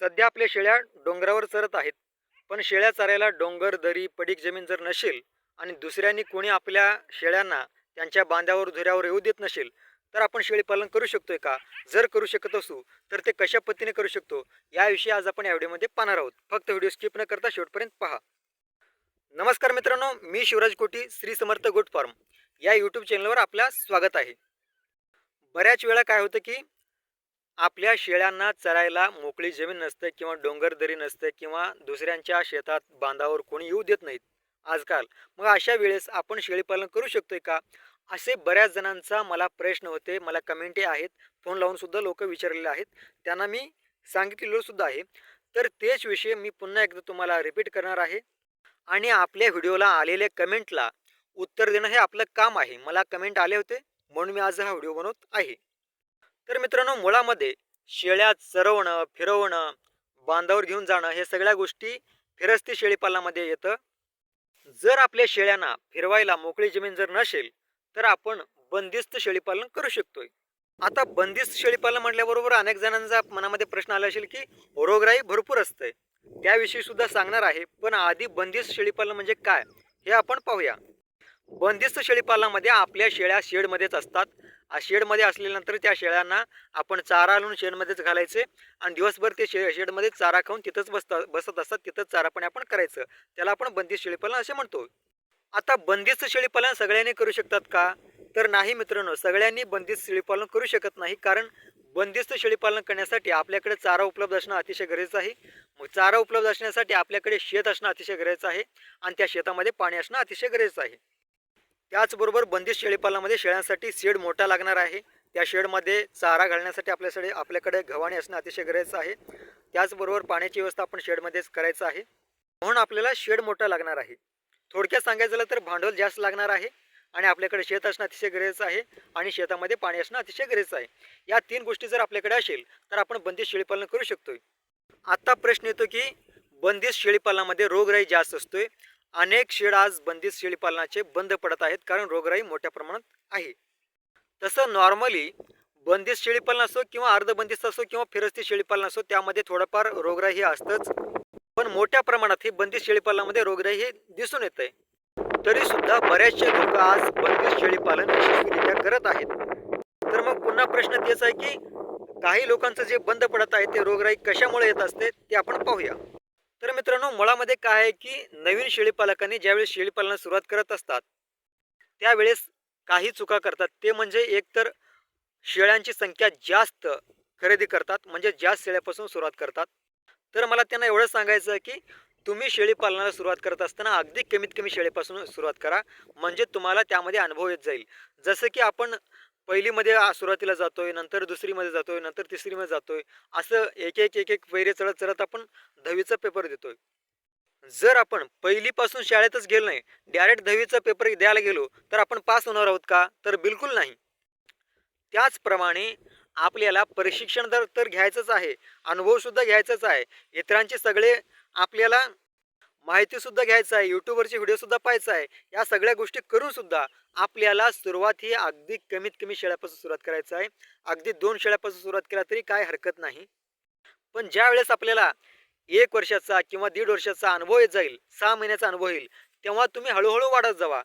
सध्या आपल्या शेळ्या डोंगरावर चरत आहेत. पण शेळ्या चरायला डोंगर दरी पडीक जमीन जर नसेल आणि दुसऱ्यांनी कोणी आपल्या शेळ्यांना त्यांच्या बांध्यावर धुऱ्यावर येऊ देत नसेल तर आपण शेळीपालन करू शकतोय का? जर करू शकत असू तर ते कशा पद्धतीने करू शकतो? याविषयी आज आपण या व्हिडिओमध्ये पाहणार आहोत. फक्त व्हिडिओ स्किप न करता शेवटपर्यंत पहा. नमस्कार मित्रांनो मी शिवराज कोटी श्री समर्थ गोट फार्म. या यूट्यूब चॅनलवर आपला स्वागत आहे. बऱ्याच वेळा काय होतं की आपल्या शेळ्यांना चरायला मोकळी जमीन नसते किंवा डोंगर दरी नसते किंवा दुसऱ्यांच्या शेतात बांधावर कोणी येऊ देत नाहीत आजकाल. मग अशा वेळेस आपण शेळीपालन करू शकतोय का? असे बऱ्याच जणांचा मला प्रश्न होते मला कमेंटे आहेत फोन लावून सुद्धा लोक विचारलेले आहेत. त्यांना मी सांगितलेलं सुद्धा आहे. तर तेच विषय मी पुन्हा एकदा तुम्हाला रिपीट करणार आहे. आणि आपल्या व्हिडिओला आलेल्या कमेंटला उत्तर देणं हे आपलं काम आहे. मला कमेंट आले होते म्हणून मी आज हा व्हिडिओ बनवत आहे. तर मित्रांनो मुळामध्ये शेळ्या चरवणं फिरवणं बांधावर घेऊन जाणं हे सगळ्या गोष्टी फिरस्ती शेळीपालनामध्ये येतं. जर आपल्या शेळ्यांना फिरवायला मोकळी जमीन जर नसेल तर आपण बंदिस्त शेळीपालन करू शकतोय. आता बंदिस्त शेळीपालन म्हटल्याबरोबर अनेक जणांचा मनामध्ये प्रश्न आला असेल की रोगराई भरपूर असते. त्याविषयी सुद्धा सांगणार आहे पण आधी बंदिस्त शेळीपालन म्हणजे काय हे आपण पाहूया. बंदिस्त शेळीपालनामध्ये आपल्या शेळ्या शेडमध्येच असतात. शेडमध्ये असल्यानंतर त्या शेळ्यांना आपण चारा आणून शेडमध्येच घालायचे आणि दिवसभर ते शे शेडमध्ये चारा खाऊन तिथंच बसतात बसत असतात तिथंच चारा पण आपण करायचं. त्याला आपण बंदिस्त शेळीपालन असे म्हणतो. आता बंदिस्त शेळीपालन सगळ्यांनी करू शकतात का? तर नाही मित्रांनो सगळ्यांनी बंदिस्त शेळीपालन करू शकत नाही कारण बंदिस्त शेळीपालन करण्यासाठी आपल्याकडे चारा उपलब्ध असणं अतिशय गरजेचं आहे. मग चारा उपलब्ध असण्यासाठी आपल्याकडे शेत असणं अतिशय गरजेचं आहे आणि त्या शेतामध्ये पाणी असणं अतिशय गरजेचं आहे. त्याचबरोबर बंदिस्त शेळीपालनामध्ये शेळ्यांसाठी शेड मोठा लागणार आहे. त्या शेडमध्ये चारा घालण्यासाठी आपल्यासाठी आपल्याकडे गव्हाणे असणं अतिशय गरजेचं आहे. त्याचबरोबर पाण्याची व्यवस्था आपण शेडमध्येच करायचं आहे. म्हणून आपल्याला शेड मोठा लागणार आहे. थोडक्यात सांगायचं झालं तर भांडवल जास्त लागणार आहे आणि आपल्याकडे शेत असणं अतिशय गरजेचं आहे आणि शेतामध्ये पाणी असणं अतिशय गरजेचं आहे. या तीन गोष्टी जर आपल्याकडे असेल तर आपण बंदिस्त शेळीपालन करू शकतोय. आता प्रश्न येतो की बंदिस्त शेळीपालनामध्ये रोगराई जास्त असतोय. अनेक शेड आज बंदिस्त शेळीपालनाचे बंद पडत आहेत कारण रोगराई मोठ्या प्रमाणात आहे. तसं नॉर्मली बंदिस्त शेळीपालन असो किंवा अर्धबंदिस्त असो किंवा फिरस्ती शेळीपालन असो त्यामध्ये थोडंफार रोगराई ही असतंच. पण मोठ्या प्रमाणात ही बंदिस्त शेळीपालनामध्ये रोगराई हे दिसून येत आहे तरी सुद्धा बऱ्याचशे लोक आज बंदिस्त शेळीपालन यशस्वीरित्या करत आहेत. तर मग पुन्हा प्रश्न तेच आहे की काही लोकांचं जे बंद पडत आहे ते रोगराई कशामुळे येत असते ते आपण पाहूया. तर मित्रांनो मुळामध्ये काय आहे की नवीन शेळीपालकांनी ज्यावेळेस शेळीपालनास सुरुवात करत असतात त्यावेळेस काही चुका करतात. ते म्हणजे एकतर शेळ्यांची संख्या जास्त खरेदी करतात म्हणजे जास्त शेळ्यापासून सुरुवात करतात. तर मला त्यांना एवढं सांगायचं की तुम्ही शेळीपालनाला सुरुवात करत असताना अगदी कमीत कमी शेळीपासून सुरुवात करा म्हणजे तुम्हाला त्यामध्ये अनुभव येत जाईल. जसं की आपण पहिलीमध्ये सुरुवातीला जातोय नंतर दुसरीमध्ये जातोय नंतर तिसरीमध्ये जातोय. असं एक एक एक एक वैरे चढत चढत आपण दहावीचा पेपर देतोय. जर आपण पहिलीपासून शाळेतच गेलो नाही डायरेक्ट दहावीचा पेपर द्यायला गेलो तर आपण पास होणार आहोत का? तर बिलकुल नाही. त्याचप्रमाणे आपल्याला प्रशिक्षण तर तर घ्यायचंच आहे अनुभवसुद्धा घ्यायचाच आहे. इतरांचे सगळे आपल्याला माहिती सुद्धा घ्यायचं आहे यूट्यूबवरचे व्हिडिओ सुद्धा पाहायचा आहे या सगळ्या गोष्टी करून सुद्धा आपल्याला सुरुवात ही अगदी कमीत कमी शेळ्यापासून सुरुवात करायचं आहे. अगदी दोन शेळ्यापासून सुरुवात केला तरी काय हरकत नाही. पण ज्या वेळेस आपल्याला एक वर्षाचा किंवा दीड वर्षाचा अनुभव येत जाईल सहा महिन्याचा अनुभव येईल तेव्हा तुम्ही हळूहळू वाढत जावा.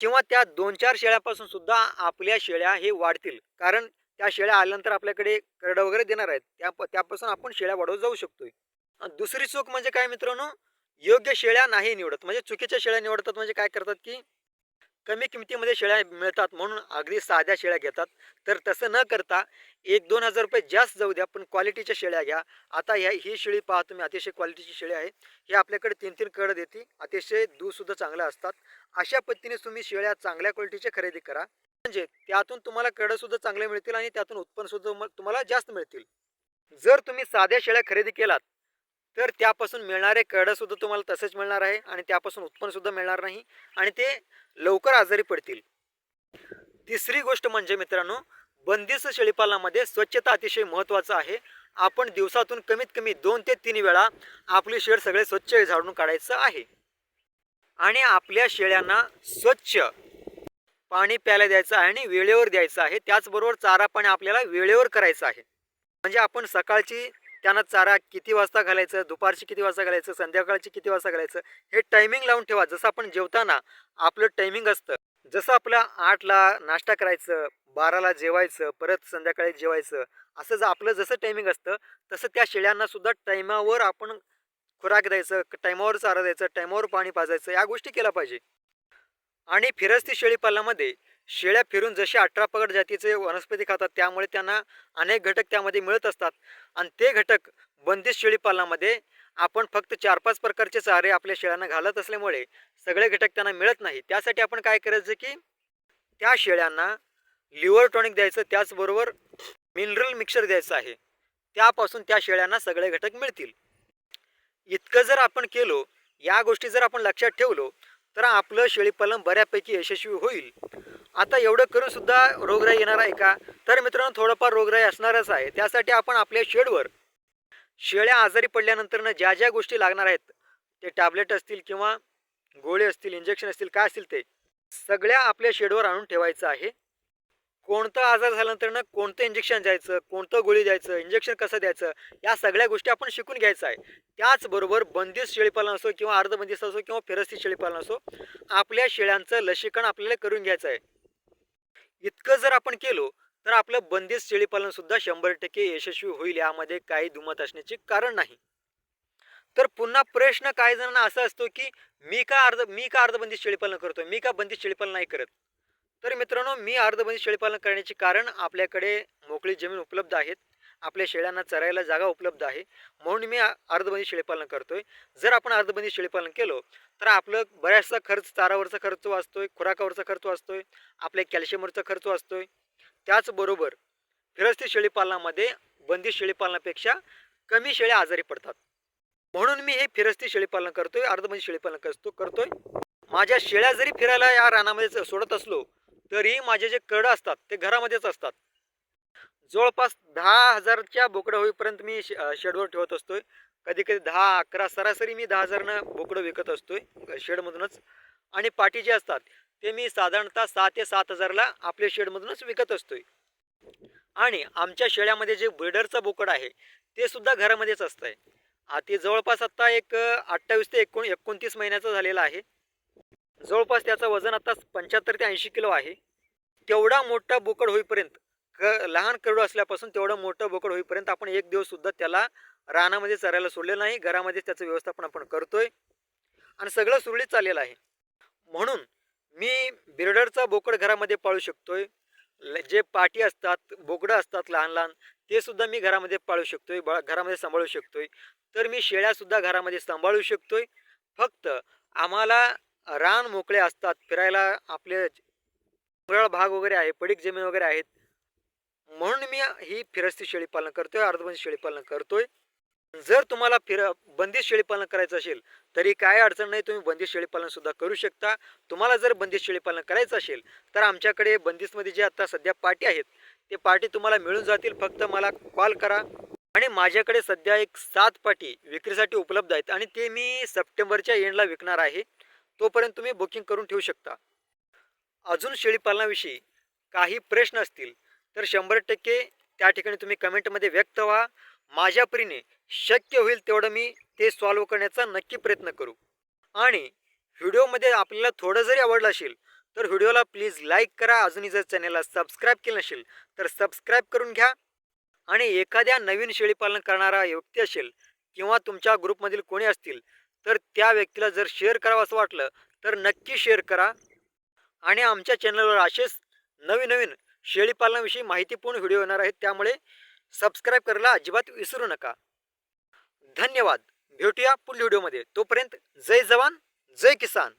किंवा त्या दोन चार शेळ्यापासून सुद्धा आपल्या शेळ्या हे वाढतील. कारण त्या शेळ्या आल्यानंतर आपल्याकडे करडं वगैरे देणार आहेत. त्या त्यापासून आपण शेळ्या वाढवत जाऊ शकतोय. दुसरी चूक म्हणजे काय मित्रांनो? योग्य शेळ्या नाही निवडत. म्हणजे चुकीच्या शेळ्या निवडतात म्हणजे काय करतात की कमी किमतीमध्ये शेळ्या मिळतात म्हणून अगदी साध्या शेळ्या घेतात. तर तसं न करता एक दोन हजार रुपये जास्त जाऊ द्या पण क्वालिटीच्या शेळ्या घ्या. आता ह्या ही शेळी पहा तुम्ही अतिशय क्वालिटीची शेळी आहे. ही आपल्याकडे तीन तीन कड देते अतिशय दूधसुद्धा चांगल्या चांगलं असतात. अशा पद्धतीने तुम्ही शेळ्या चांगल्या क्वालिटीच्या खरेदी करा. म्हणजे त्यातून तुम्हाला कडंसुद्धा चांगले मिळतील आणि त्यातून उत्पन्नसुद्धा तुम्हाला जास्त मिळतील. जर तुम्ही साध्या शेळ्या खरेदी केलात तर त्यापासून मिळणारे कडंसुद्धा तुम्हाला तसंच मिळणार आहे आणि त्यापासून उत्पन्नसुद्धा मिळणार नाही आणि ते लवकर आजारी पडतील. तिसरी गोष्ट म्हणजे मित्रांनो बंदिस्त शेळीपालनामध्ये स्वच्छता अतिशय महत्त्वाचं आहे. आपण दिवसातून कमीत कमी दोन ते तीन वेळा आपली शेड सगळे स्वच्छ झाडून काढायचं आहे. आणि आपल्या शेळ्यांना स्वच्छ पाणी प्यायला द्यायचं आहे आणि वेळेवर द्यायचं आहे. त्याचबरोबर चारा पाणी आपल्याला वेळेवर करायचं आहे. म्हणजे आपण सकाळची त्यांना चारा किती वाजता घालायचं दुपारची किती वाजता घालायचं संध्याकाळची किती वाजता घालायचं हे टायमिंग लावून ठेवा. जसं आपण जेवताना आपलं टायमिंग असतं. जसं आपलं आठला नाश्ता करायचं बाराला जेवायचं परत संध्याकाळी जेवायचं असं जर आपलं जसं टायमिंग असतं तसं त्या शेळ्यांना सुद्धा टायमावर आपण खुराक द्यायचं टायमावर चारा द्यायचं टायमावर पाणी पाजायचं या गोष्टी केल्या पाहिजे. आणि फिरस्ती शेळी पालनामध्ये शेळ्या फिरून जसे अठरा पगड जातीचे वनस्पती खातात त्यामुळे त्यांना अनेक घटक त्यामध्ये मिळत असतात. आणि ते घटक बंदिस्त शेळीपालनामध्ये आपण फक्त चार पाच प्रकारचे चारे आपल्या शेळ्यांना घालत असल्यामुळे सगळे घटक त्यांना मिळत नाही त्यासाठी आपण काय करायचं की त्या शेळ्यांना लिव्हर टॉनिक द्यायचं त्याचबरोबर मिनरल मिक्सर द्यायचं आहे. त्यापासून त्या शेळ्यांना सगळे घटक मिळतील. इतकं जर आपण केलो या गोष्टी जर आपण लक्षात ठेवलो तर आपलं शेळीपालन बऱ्यापैकी यशस्वी होईल. आता एवढं करून सुद्धा रोगराई येणार आहे का? तर मित्रांनो थोडंफार रोगराई असणारच आहे. त्यासाठी आपण आपल्या शेडवर शेळ्या आजारी पडल्यानंतर ज्या ज्या गोष्टी लागणार आहेत ते टॅबलेट असतील किंवा गोळे असतील इंजेक्शन असतील काय असतील ते सगळ्या आपल्या शेडवर आणून ठेवायचं आहे. कोणतं आजार झाल्यानंतरनं कोणतं इंजेक्शन द्यायचं कोणतं गोळी द्यायचं इंजेक्शन कसं द्यायचं या सगळ्या गोष्टी आपण शिकून घ्यायचं आहे. त्याचबरोबर बंदिस्त शेळीपालन असो किंवा अर्धबंदिस्त असो किंवा फिरस्ती शेळीपालन असो आपल्या शेळ्यांचं लसीकरण आपल्याला करून घ्यायचं आहे. इतकं जर आपण केलो तर आपलं बंदिस्त शेळीपालन सुद्धा शंभर टक्के यशस्वी होईल यामध्ये काही दुमत असण्याचे कारण नाही. तर पुन्हा प्रश्न काही जणांना असा असतो की मी का अर्ध मी का अर्धबंदिस्त शेळीपालन करतो मी का बंदिस्त शेळीपालन नाही करत? तर मित्रांनो मी अर्धबंदिस्त शेळीपालन करण्याचे कारण आपल्याकडे मोकळी जमीन उपलब्ध आहेत. आपल्या शेळ्यांना चरायला जागा उपलब्ध आहे. म्हणून मी अर्धबंदी शेळीपालन करतोय. जर आपण अर्धबंदी शेळीपालन केलं तर आपलं बऱ्याचसा खर्च चारावरचा खर्च वाचतोय खुराकावरचा खर्च वाचतोय आपल्या कॅल्शियमवरचा खर्च वाचतोय. त्याचबरोबर फिरस्ती शेळीपालनामध्ये बंदी शेळीपालनापेक्षा कमी शेळ्या आजारी पडतात. म्हणून मी हे फिरस्ती शेळीपालन करतोय अर्धबंदी शेळीपालन करतो करतोय. माझ्या शेळ्या जरी फिरायला या रानामध्ये सोडत असलो तरी माझे जे करडं असतात ते घरामध्येच असतात. जवळपास दहा हजारच्या बोकडं होईपर्यंत मी शे- शेडवर ठेवत असतोय. कधी कधी दहा अकरा सरासरी मी दहा हजारनं बोकडं विकत असतोय शेडमधूनच. आणि पाठी जे असतात ते मी साधारणतः सहा ते सात हजारला आपल्या शेडमधूनच विकत असतोय. आणि आमच्या शेळ्यामध्ये जे ब्रिडरचं बोकड आहे ते सुद्धा घरामध्येच असतं आ, ते जवळपास आत्ता एक अठ्ठावीस ते एकोण एकोणतीस महिन्याचं झालेलं आहे. जवळपास त्याचं वजन आता पंच्याहत्तर ते ऐंशी किलो आहे. तेवढा मोठा बोकड होईपर्यंत क लहान करडू असल्यापासून तेवढं मोठं बोकड होईपर्यंत आपण एक दिवस सुद्धा त्याला रानामध्ये चरायला सोडलेलं नाही. घरामध्ये त्याचं व्यवस्थापन आपण करतोय. आणि सगळं सुरळीत चाललेलं आहे. म्हणून मी बिर्डरचा बोकड घरामध्ये पाळू शकतोय. ल- जे पाटी असतात बोकडं असतात लहान लहान ते सुद्धा मी घरामध्ये पाळू शकतोय ब घरामध्ये सांभाळू शकतोय. तर मी शेळ्यासुद्धा घरामध्ये सांभाळू शकतोय. फक्त आम्हाला रान मोकळे असतात फिरायला आपले भाग वगैरे आहे पडीक जमीन वगैरे आहेत म्हणून मी ही फिरस्ती शेळी पालन करतोय अर्धबंदिस्त शेळी पालन करतोय. जर तुम्हाला फिर बंदिस्त शेळीपालन करायचं असेल तरी काय अडचण नाही तुम्ही बंदिस्त शेळीपालन सुद्धा करू शकता. तुम्हाला जर बंदिस्त शेळीपालन करायचं असेल तर आमच्याकडे बंदिस्तमध्ये जे आता सध्या पार्टी आहेत ते पार्टी तुम्हाला मिळून जातील. फक्त मला कॉल करा. आणि माझ्याकडे सध्या एक सात पाटी विक्रीसाठी उपलब्ध आहेत आणि ते मी सप्टेंबरच्या एंडला विकणार आहे. तोपर्यंत तुम्ही बुकिंग करून ठेवू शकता. अजून शेळीपालनाविषयी काही प्रश्न असतील तर शंभर टक्के त्या ठिकाणी तुम्ही कमेंटमध्ये व्यक्त व्हा. माझ्या परीने शक्य होईल तेवढं मी ते सॉल्व करण्याचा नक्की प्रयत्न करू. आणि व्हिडिओमध्ये आपल्याला थोडं जरी आवडलं असेल तर व्हिडिओला प्लीज लाईक करा. अजूनही जर चॅनलला सबस्क्राईब केलं नसेल तर सबस्क्राईब करून घ्या. आणि एखाद्या नवीन शेळीपालन करणारा व्यक्ती असेल किंवा तुमच्या ग्रुपमधील कोणी असतील तर त्या व्यक्तीला जर शेअर करावं असं वाटलं तर नक्की शेअर करा. आणि आमच्या चॅनलवर असेच नवीन नवीन शेळीपालनाविषयी माहितीपूर्ण व्हिडिओ येणार आहेत. त्यामुळे सबस्क्राईब करायला अजिबात विसरू नका. धन्यवाद. भेटूया पुढील व्हिडिओमध्ये. तोपर्यंत जय जवान जय किसान.